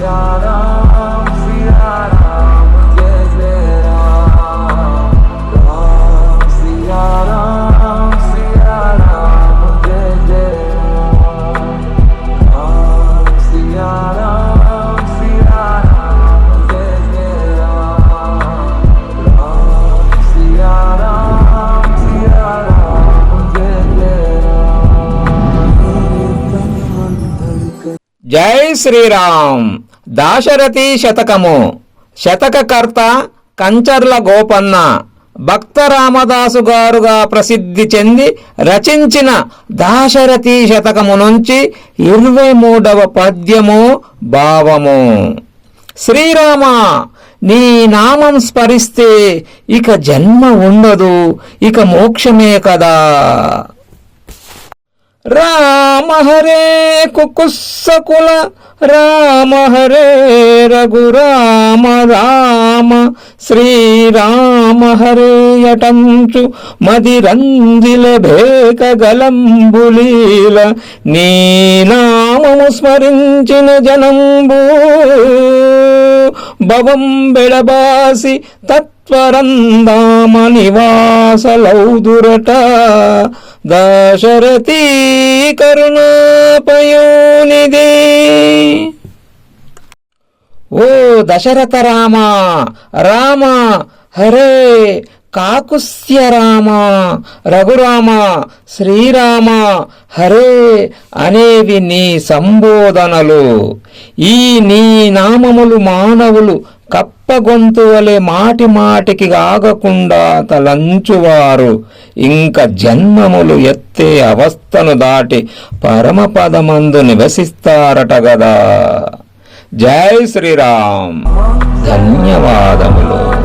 யாரா జై శ్రీరామ్. దాశరథి శతకము. శతకకర్త కంచర్ల గోపన్న. భక్త రామదాసు గారుగా ప్రసిద్ధి చెంది రచించిన దాశరథి శతకము నుంచి ఇరవై మూడవ పద్యము భావము. శ్రీరామ నీ నామం స్మరిస్తే ఇక జన్మ ఉండదు ఇక మోక్షమే కదా. రామ హరే కుకుస్సకుల రామ హరే రఘురామ రామ శ్రీరామ హరే అటంచు. మదిరంజిల భేక గలంబులీల నీ నామము స్మరించిన జనంబు. భవం బెడబాసి తత్వరందామ నివాసలౌదురట. దాశరథీ కరుణాపయోనిది. ఓ దశరథ రామ రామ హరే కాకుస్య రామ రఘురామ శ్రీరామ హరే అనేవి నీ సంబోధనలు. ఈ నీ నామములు మానవులు కప్పగొంతు వలె మాటి మాటికి ఆగకుండా తలంచువారు. ఇంక జన్మములు ఎత్తే అవస్థను దాటి పరమపదమందు నివసిస్తారట గదా. జై శ్రీరామ్. ధన్యవాదములు.